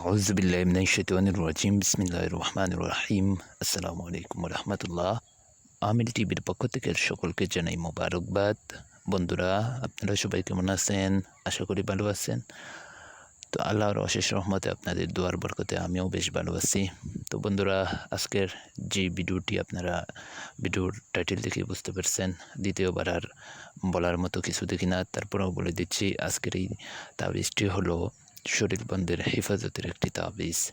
আউজবিল্লাহিম বিসমিল্লাহ রহমান রাহিম আসসালামু আলাইকুম রহমতুল্লাহ আমি টিভির পক্ষ থেকে সকলকে জানাই মোবারকবাদ। বন্ধুরা, আপনারা সবাই কেমন আছেন? আশা করি ভালো আছেন। তো আল্লাহর অশেষ রহমতে আপনাদের দোয়ার বরকতে আমিও বেশ ভালো আছি। তো বন্ধুরা, আজকের যে ভিডিওটি আপনারা ভিডিওর টাইটেল দেখে বুঝতে পারছেন, দ্বিতীয়বার আর বলার মতো কিছু দেখি না। তারপরেও বলে দিচ্ছি, আজকের এই তাবিজটি হলো শরীর বন্ধের হেফাজতের একটি তাবিজ।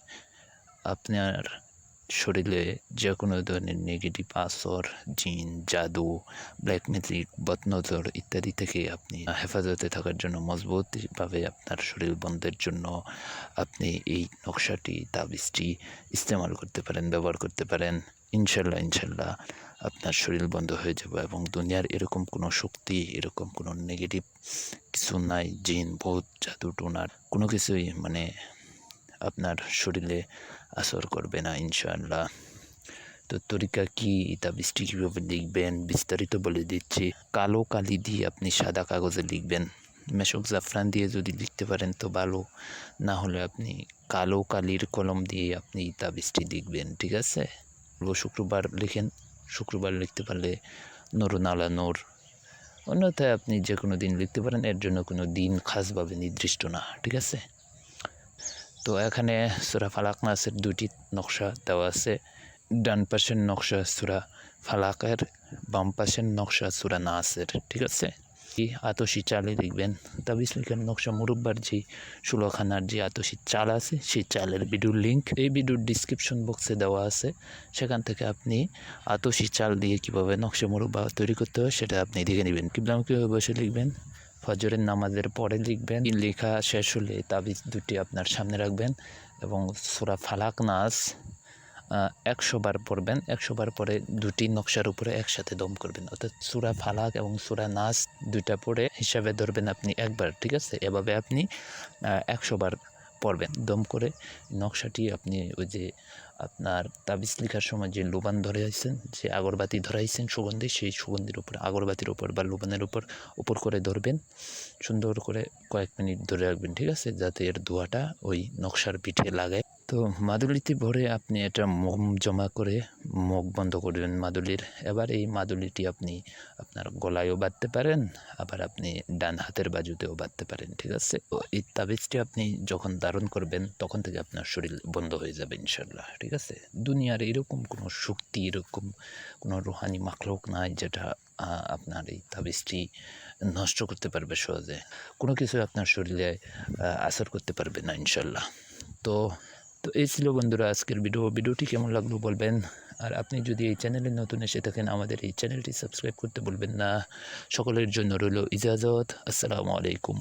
আপনার শরীরে যে কোনো ধরনের নেগেটিভ আসর জিন, জাদু ব্ল্যাক ম্যাজিক বদনজর ইত্যাদি থেকে আপনি হেফাজতে থাকার জন্য মজবুতভাবে আপনার শরীর বন্ধের জন্য আপনি এই নকশাটি, তাবিজটি ইস্তেমাল করতে পারেন, ব্যবহার করতে পারেন। ইনশাল্লাহ ইনশাল্লাহ আপনার শরীর বন্ধ হয়ে যাবে এবং দুনিয়ার এরকম কোনো শক্তি, এরকম কোনো নেগেটিভ কিছু নাই, জিন, ভূত, জাদু, টোনার কোনো কিছুই মানে আপনার শরীরে আসর করবে না, ইনশাআল্লাহ। তো তরিকা কি? তাবিজটি কীভাবে লিখবেন, বিস্তারিত বলে দিচ্ছি। কালো কালি দিয়ে আপনি সাদা কাগজে লিখবেন। মেশক জাফরান দিয়ে যদি লিখতে পারেন তো ভালো, না হলে আপনি কালো কালির কলম দিয়ে আপনি তাবিজটি লিখবেন, ঠিক আছে? শুক্রবার লিখেন, শুক্রবার লিখতে পারলে নরনালা নোর। অন্যথায় আপনি যে কোনো দিন লিখতে পারেন, এর জন্য কোনো দিন খাসভাবে নির্দিষ্ট না, ঠিক আছে? তো এখানে সুরা ফালাক নাসের দুটি নকশা দেওয়া আছে। ডান পাশের নকশা সুরা ফালাকের, বাম পাশের নকশা সুরা নাসের, ঠিক আছে? এই আতসী চালে লিখবেন তাবিজ লিখেন নকশা মুরব্বার যে ষোলোখানার যে আতসী চাল আছে, সেই চালের ভিডিওর লিঙ্ক এই ভিডিওর ডিসক্রিপশন বক্সে দেওয়া আছে। সেখান থেকে আপনি আতসী চাল দিয়ে কীভাবে নকশা মুরব্বা তৈরি করতে হয়, সেটা আপনি দেখে নেবেন। কিবলাম কীভাবে বসে লিখবেন? ফজরের নামাজের পরে লিখবেন। লেখা শেষ হলে তাবিজ দুটি আপনার সামনে রাখবেন এবং সুরা ফালাক নাস একশো বার পড়বেন। একশো বার পরে দুটি নকশার উপরে একসাথে দম করবেন। অর্থাৎ সুরা ফালাক এবং সুরা নাস দুইটা পড়ে হিসাবে ধরবেন আপনি একবার, ঠিক আছে? এভাবে আপনি একশো বার পড়বেন। দম করে নকশাটি আপনি ওই যে আপনার তাবিজ লিখার সময় যে লোবান ধরে আছেন, যে আগরবাতি ধরাইছেন সুগন্ধি, সেই সুগন্ধির উপর, আগরবাতির উপর বা লোবানের উপর উপর করে ধরবেন। সুন্দর করে কয়েক মিনিট ধরে রাখবেন, ঠিক আছে? যাতে এর ধোয়াটা ওই নকশার পিঠে লাগে তো মাদুলিতে ভরে আপনি এটা মোম জমা করে মুখ বন্ধ করবেন মাদুলির। এবার এই মাদুলিটি আপনি আপনার গলায়ও বাঁধতে পারেন, আবার আপনি ডান হাতের বাজুতেও বাঁধতে পারেন, ঠিক আছে? তো এই তাবিজটি আপনি যখন ধারণ করবেন, তখন থেকে আপনার শরীর বন্ধ হয়ে যাবে ইনশাল্লাহ ঠিক আছে? দুনিয়ার এরকম কোনো শক্তি, এরকম কোনো রুহানি মাখলুক নাই যেটা আপনার এই তাবিজটি নষ্ট করতে পারবে সহজে। কোনো কিছু আপনার শরীরে আসর করতে পারবে না ইনশাল্লাহ তো তো এই ছিল বন্ধুরা আজকের ভিডিও। ভিডিওটি কেমন লাগল বলবেন? আর আপনি যদি এই চ্যানেলে নতুন এসে থাকেন, আমাদের এই চ্যানেলটি সাবস্ক্রাইব করতে বলবেন না। সকলের জন্য রইল ইজাজত। আসসালামু আলাইকুম।